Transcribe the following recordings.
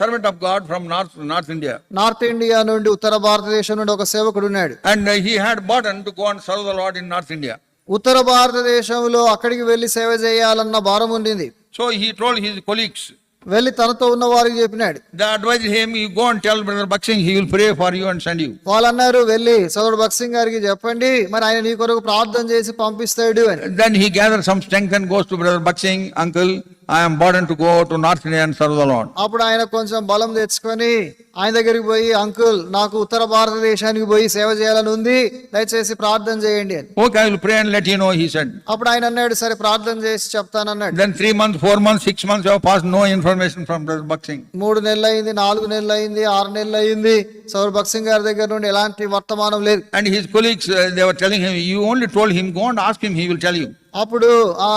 Servant of God from north north India north India నుండి ఉత్తర భారతదేశం నుండి ఒక సేవకుడు ఉన్నాడు. And he had bat and to go and serve the Lord in north India ఉత్తర భారతదేశంలో అక్కడికి వెళ్ళి సేవ చేయాలన్న భారం ఉండింది. So he toll his colleagues వెళ్ళి తనతో ఉన్న వారికి చెప్పినాడు. They advise him you go and tell brother Bakht Singh he will pray for you and send you వాళ్ళు అన్నారు వెళ్ళి సోదర్ బక్సింగ్ గారికి చెప్పండి మరి ఆయన నీ కొరకు ప్రార్థన చేసి పంపిస్తాడు అని. Then he gather some strength and goes to brother Bakht Singh uncle I'm బాడన్ to go to north India and serve దలాన్ అప్పుడు ఆయన కొంచెం బలం తెచ్చుకొని ఆయన దగ్గరికి పోయి అంకుల్ నాకు ఉత్తర భారతదేశానికి పోయి సేవ చేయాలని ఉంది దయచేసి ప్రార్థన చేయండి okay I will pray and let you know he said అప్పుడు ఆయన అన్నాడు సరే ప్రార్థన చేసి చెప్తాను అన్నాడు. Then 3 months 4 months 6 months have pass no information from their Bakht Singh 3 నెలలు అయ్యింది నాలుగు నెలలు అయ్యింది ఆరు నెలలు అయ్యింది సౌర్ బక్సింగ్ గారి దగ్గర నుండి ఎలాంటి వర్తమానం లేదు. And his colleagues they were telling him you only told him go and ask him he will tell you అప్పుడు ఆ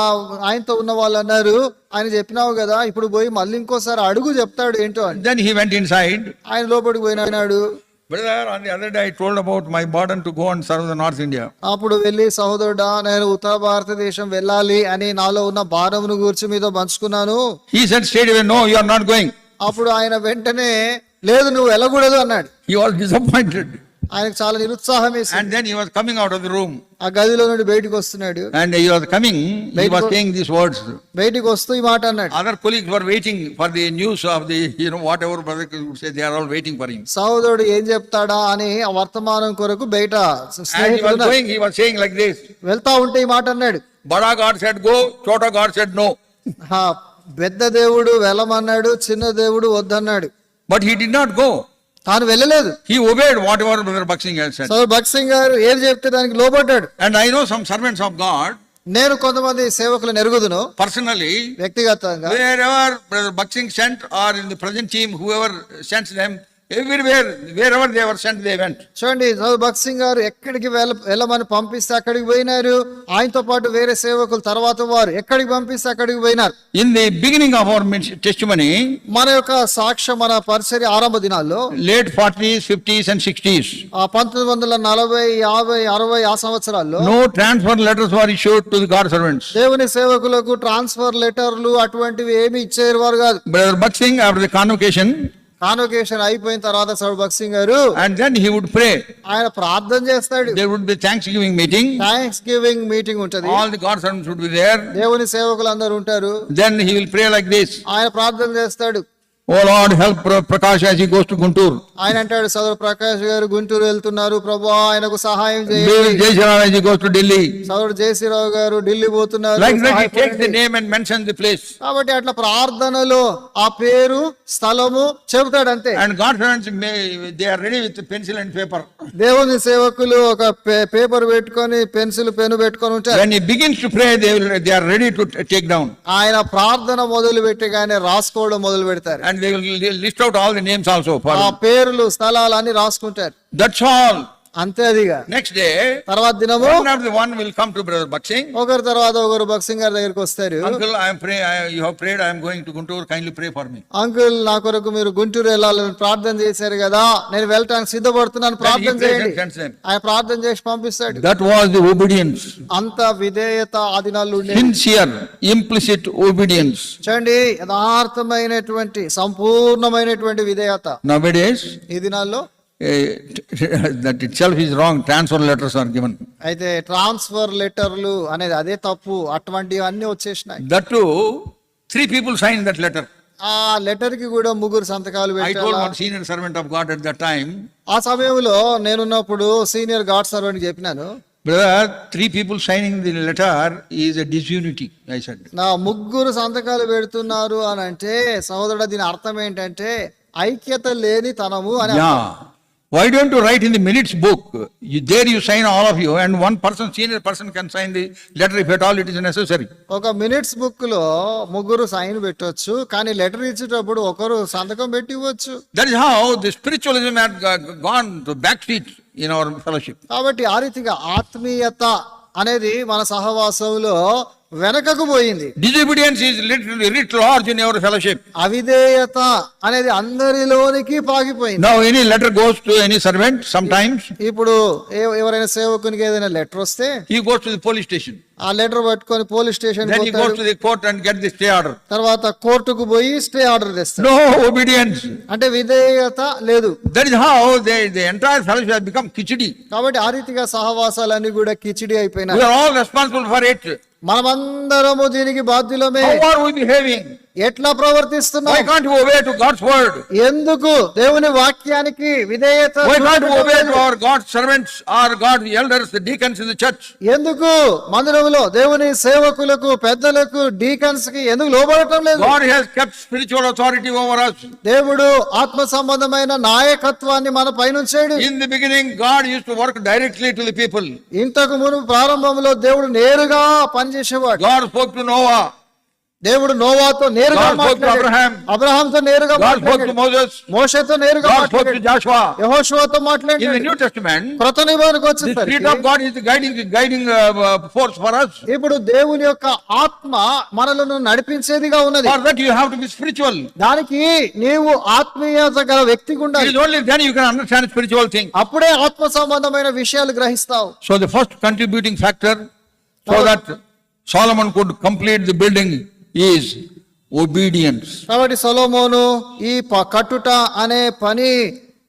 ఆయనతో ఉన్న వాళ్ళు అన్నారు ఆయన చెప్పినావు కదా ఇప్పుడు పోయి మళ్ళీ ఇంకోసారి అడుగు చెప్తాడు ఏంటో అని Then he went inside. ఆయన లోపలికి పోయినాడు Brother, on the other day I told about my burden to go and serve the North India. అప్పుడు వెళ్ళి సహోదరుడా నేను ఉత్తర భారతదేశం వెళ్ళాలి అని నాలో ఉన్న భారమును గురించి మీతో పంచుకున్నాను said straight away, no, you are not going. అప్పుడు ఆయన వెంటనే లేదు నువ్వు వెళ్ళకూడదు అన్నాడు He was disappointed. ఆయనకు చాలా నిరుత్సాహం and then he was coming out of the room ఆ గదిలో నుండి బయటికి వస్తున్నాడు. And he was coming he was saying this words బయటికి వస్తూ ఈ మాట అన్నాడు. Other colleagues were waiting for the news of the you know whatever brother could say they are all waiting for him సోదరుడు ఏం చెప్తాడా అని ఆ వర్తమానం కొరకు బయట స్నేహితుడు he was saying like this వెళ్తా ఉంటే ఈ మాట అన్నాడు. బడా గాడ్ సెడ్ గో చోటా గాడ్ సెడ్ నో పెద్ద దేవుడు వెలమన్నాడు చిన్న దేవుడు వద్దన్నాడు. But he did not go తాను వెళ్ళలేదు. He obeyed whatever brother Bakht Singh had said so Bakht Singh గారు ఏది చెప్తే దానికి లోబడ్డాడు. And I know some servants of God నేను కొంతమంది సేవకులను ఎరుగుదును. పర్సనలీ వ్యక్తిగతంగా. Wherever brother Bakht Singh sent or in the present team whoever sends them everywhere, wherever they were sent, they went. చూడండి భక్త్ సింగ్ గారు ఎక్కడికి వెళ్ళ వెళ్ళమని పంపిస్తే అక్కడికి పోయినారు. ఆయనతో పాటు వేరే సేవకులు తర్వాత వారు ఎక్కడికి పంపిస్తే అక్కడికి పోయినారు. In the beginning of our min- testimony, మన యొక్క సాక్ష్యం మన పరిసరి ఆరంభ దినాల్లో late 40s, 50s, and 60s, ఆ పంతొమ్మిది వందల నలభై యాభై అరవై ఆ సంవత్సరాల్లో no transfer letters were issued to the God servants. దేవుని సేవకులకు ట్రాన్స్ఫర్ లెటర్లు అటువంటివి ఏమి ఇచ్చేవారు వారు కాదు. Brother Baksing, after the convocation, convocation convocation అయిపోయిన తర్వాత సార్ బక్సింగ్ గారు and then he would pray ఆయన ప్రార్థన చేస్తాడు. There would be thanksgiving meeting thanksgiving meeting ఉంటది. All the God's and should be there దేవుని సేవకులందరూ ఉంటారు. Then he will pray like this ఆయన ప్రార్థన చేస్తాడు. O Lord help Prakash as he goes to Guntur. ఆయన అంటాడు సోదరు ప్రకాష్ గారు గుంటూరు వెళ్తున్నారు. ప్రభు ఆయనకు సహాయం చేయండి. Jaisirao as he goes to Delhi. సోదరు జైసిరావు గారు ఢిల్లీ పోతున్నారు. Like that he take the name and mention the place కాబట్టి అట్లా ప్రార్థనలో ఆ పేరు స్థలము చెబుతాడు అంతే. And God friends they are ready with pencil and paper దేవుని సేవకులు ఒక పేపర్ పెట్టుకొని పెన్సిల్ పెన్ పెట్టుకొని ఉంటారు. When he begins to pray they are ready to take down ఆయన ప్రార్థన మొదలు పెట్టగానే రాసుకోవడం మొదలు పెడతారు and list out all the names also పేర్లు స్థలాలు అన్ని రాసుకుంటారు. దట్స్ ఆల్ అంతే అదిగా నెక్స్ట్ డే తర్వాత దినము వన్ విల్ కమ్ టు బక్సింగ్ ఒకరు తర్వాత ఒకరు బక్సింగ్ గారి దగ్గరికి వస్తారు. Uncle Guntur kindly pray me uncle నా కొరకు మీరు గుంటూరు వెళ్ళాలని ప్రార్థన చేశారు కదా నేను వెళ్ళడానికి సిద్ధపడుతున్నాను ప్రార్థన చేయండి. ఆయన ప్రార్థన చేసి పంపిస్తాడు. దట్ వాస్ ది అంత విధేయత ఆదినాలు సిన్సియర్ ఇంప్లిసిట్ ఒబిడియన్స్ చూడండి యథార్థమైనటువంటి సంపూర్ణమైనటువంటి విధేయత. నవడేస్ ఈ దినాల్లో that itself is wrong transfer letters are given అయితే ట్రాన్స్ఫర్ లెటర్లు అనేది అదే తప్పు. అటువంటివి అన్నీ వచ్చేసినాయి that three people sign that letter ఆ లెటర్కి కూడా ముగ్గురు సంతకాలు senior servant of God at the time ఆ సమయంలో నేనున్నప్పుడు సీనియర్ గాడ్ సర్వెంట్ చెప్పినాను. Three people signing the letter is disunity I నా ముగ్గురు సంతకాలు పెడుతున్నారు అని అంటే సోదరుడు దీని అర్థం ఏంటంటే ఐక్యత లేని తనము అని why don't to write in the minutes book there you sign all of you and one person senior person can sign the letter if at all it is necessary ఒక మినిట్స్ బుక్లో ముగ్గురు సైన్ పెట్టవచ్చు కానీ letter ఇచ్చేటప్పుడు ఒకరు సంతకం పెట్టి ఇవ్వచ్చు. That is how the spiritualism had gone to back street in our fellowship కాబట్టి ఆ రీతిగా ఆత్మీయత అనేది మన సహవాసంలో వెనకకు పోయింది. Disobedience is little writ large in ever fellowship అవిధేయత అనేది అందరిలోనికి పాగిపోయింది. Now any letter goes to any servant sometimes ఇప్పుడు ఎవరైనా సేవకునికి ఏదైనా లెటర్ వస్తే he goes to the police station ఆ లెటర్ పట్టుకొని పోలీస్ స్టేషన్ తర్వాత కోర్టుకు పోయి స్టే ఆర్డర్ ఓబీడియన్స్ అంటే విధేయత లేదు. కాబట్టి ఆ రీతిగా సహవాసాలు అన్ని కూడా కిచిడి అయిపోయినా మనమందరము దీనికి బాధ్యులమే. ఆర్ వి ఎట్లా ప్రవర్తిస్తున్నావు? Can't obey to God's word ఎందుకు? దేవుని వాక్యానికి విధేయత I can't obey to our God or God elders the deacons the church ఎందుకు? మందిరంలో దేవుని సేవకులకు పెద్దలకు డీకన్స్కి ఎందుకు లోబడటం లేదు? God has kept spiritual authority over us. దేవుడు ఆత్మ సంబంధమైన నాయకత్వాన్ని మన పైన ఉంచాడు beginning God use to work directly to people ఇంతకు ముందు ప్రారంభంలో దేవుడు నేరుగా పనిచేసేవాడు. గాడ్ స్పోక్ టు దేవుడు నోవాతో నేరుగా అబ్రహాం తో నేరుగా మోసతో నేరుగా యహోషువాతో మాట్లాడుతున్నాడు ఇప్పుడు దేవుని యొక్క ఆత్మ మనలను నడిపించేదిగా ఉన్నది. యు స్పిరిచువల్ దానికి నీవు ఆత్మీయత గల వ్యక్తి గుండా only then you spiritual thing అప్పుడే ఆత్మ సంబంధమైన విషయాలు గ్రహిస్తావు. So the first contributing factor so that Solomon could complete the building is obedience. కాబట్టి సొలోమోను ఈ కట్టుట అనే పని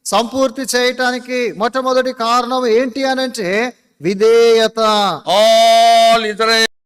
సంపూర్తి చేయటానికి మొట్టమొదటి కారణం ఏంటి అనంటే విధేయత All Israel